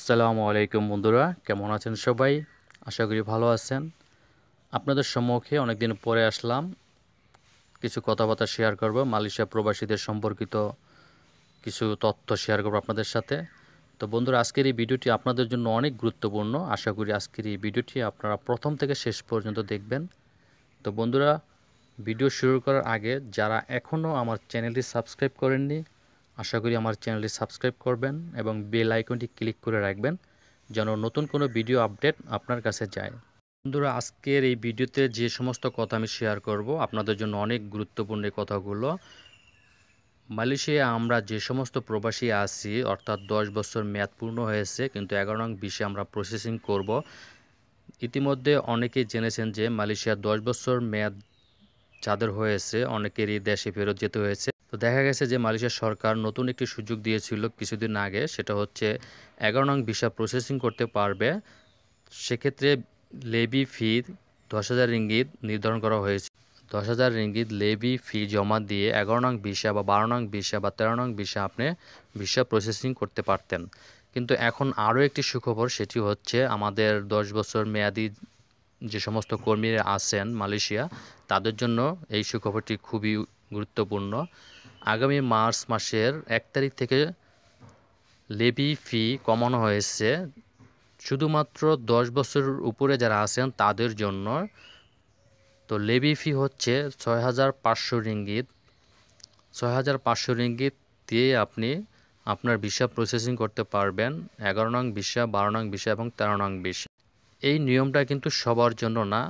আসসালামু আলাইকুম বন্ধুরা, কেমন আছেন সবাই? আশা করি ভালো আছেন। আপনাদের সম্মুখে অনেকদিন পরে আসলাম, কিছু কথাবার্তা শেয়ার করব, মালয়েশিয়া প্রবাসীদের সম্পর্কিত কিছু তথ্য শেয়ার করব আপনাদের সাথে। তো বন্ধুরা, আজকের এই ভিডিওটি আপনাদের জন্য অনেক গুরুত্বপূর্ণ। আশা করি আজকের এই ভিডিওটি আপনারা প্রথম থেকে শেষ পর্যন্ত দেখবেন। তো বন্ধুরা, ভিডিও শুরু করার আগে যারা এখনও আমার চ্যানেলটি সাবস্ক্রাইব করেননি আশা করি আমার চ্যানেলটি সাবস্ক্রাইব করবেন এবং বেল আইকনটি ক্লিক করে রাখবেন যেন নতুন কোনো ভিডিও আপডেট আপনার কাছে যায়। বন্ধুরা, আজকের এই ভিডিওতে যে সমস্ত কথা আমি শেয়ার করব, আপনাদের জন্য অনেক গুরুত্বপূর্ণ কথাগুলো। মালয়েশিয়া, আমরা যে সমস্ত প্রবাসী আছি, অর্থাৎ দশ বছর মেয়াদ পূর্ণ হয়েছে, কিন্তু এগারো নং বিশে আমরা প্রসেসিং করব। ইতিমধ্যে অনেকেই জেনেছেন যে মালয়েশিয়া দশ বছর মেয়াদ যাদের হয়েছে অনেকেরই দেশে ফেরত যেতে হয়েছে। তো দেখা গেছে যে মালয়েশিয়া সরকার নতুন একটি সুযোগ দিয়েছিল কিছুদিন আগে, সেটা হচ্ছে এগারো নং ভিসা প্রসেসিং করতে পারবে। সেক্ষেত্রে লেবি ফি দশ হাজার রিঙ্গিত নির্ধারণ করা হয়েছে। দশ হাজার রিঙ্গিত লেবি ফি জমা দিয়ে এগারো নং ভিসা বা বারো নং ভিসা বা তেরো নং ভিসা আপনি ভিসা প্রসেসিং করতে পারতেন। কিন্তু এখন আরও একটি সুখবর, সেটি হচ্ছে আমাদের দশ বছর মেয়াদি যে সমস্ত কর্মীরা আছেন মালয়েশিয়া, তাদের জন্য এই সুখবরটি খুবই গুরুত্বপূর্ণ। আগামী মার্চ মাসের এক তারিখ থেকে লেবি ফি কমানো হয়েছে। শুধুমাত্র দশ বছরের উপরে যারা আছেন তাদের জন্য। তো লেবি ফি হচ্ছে ছয় হাজার পাঁচশো রিঙ্গিত। ছয় হাজার পাঁচশো রিঙ্গিত দিয়ে আপনি আপনার ভিসা প্রসেসিং করতে পারবেন। এগারো নং ভিসা, বারো নং ভিসা এবং তেরো নং ভিসা। এই নিয়মটা কিন্তু সবার জন্য না।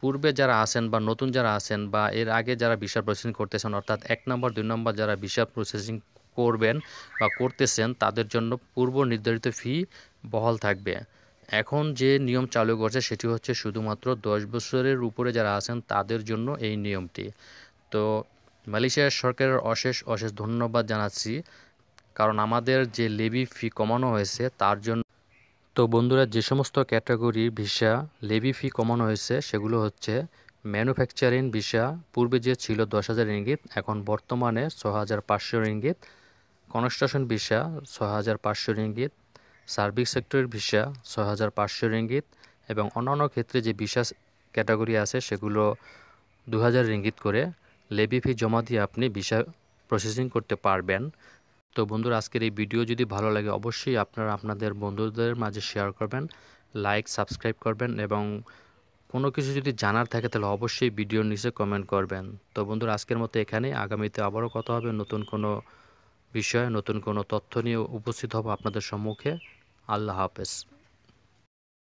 পূর্বে যারা আছেন বা নতুন যারা আছেন বা এর আগে যারা ভিসা প্রসেসিং করতেছেন, অর্থাৎ এক নম্বর, দুই নম্বর যারা ভিসা প্রসেসিং করবেন বা করতেছেন, তাদের জন্য পূর্ব নির্ধারিত ফি বহাল থাকবে। এখন যে নিয়ম চালু করছে, সেটি হচ্ছে শুধুমাত্র দশ বছরের উপরে যারা আছেন, তাদের জন্য এই নিয়মটি। তো মালয়েশিয়ার সরকারের অশেষ অশেষ ধন্যবাদ জানাচ্ছি। কারণ আমাদের যে লেবি ফি কমানো হয়েছে, তার জন্য তো বন্ধুরা, যে সমস্ত ক্যাটাগরির ভিসা লেবি ফি কমানো হয়েছে, সেগুলো হচ্ছে ম্যানুফ্যাকচারিং ভিসা, পূর্বে যে ছিল দশ হাজার ইঙ্গিত এখন বর্তমানে ছ হাজার পাঁচশো রিঙ্গিত, কনস্ট্রাকশন ভিসা ছ হাজার পাঁচশো রিঙ্গিত, সার্ভিস সেক্টরের ভিসা ছ হাজার পাঁচশো রিঙ্গিত, এবং অন্যান্য ক্ষেত্রে যে ভিসা ক্যাটাগরি আছে, সেগুলো দু হাজার রিঙ্গিত করে লেবি ফি জমা দিয়ে আপনি ভিসা প্রসেসিং করতে পারবেন। তো বন্ধুরা, আজকের এই ভিডিও যদি ভালো লাগে, অবশ্যই আপনারা আপনাদের বন্ধুদের মাঝে শেয়ার করবেন লাইক সাবস্ক্রাইব করবেন এবং কোনো কিছু যদি জানার থাকে, তাহলে অবশ্যই ভিডিওর নিচে কমেন্ট করবেন। তো বন্ধুরা, আজকের মতো এখানে। আগামীতে আবারও কথা হবে নতুন কোনো বিষয়ে, নতুন কোনো তথ্য নিয়ে উপস্থিত হব আপনাদের সম্মুখে। আল্লাহ হাফেজ।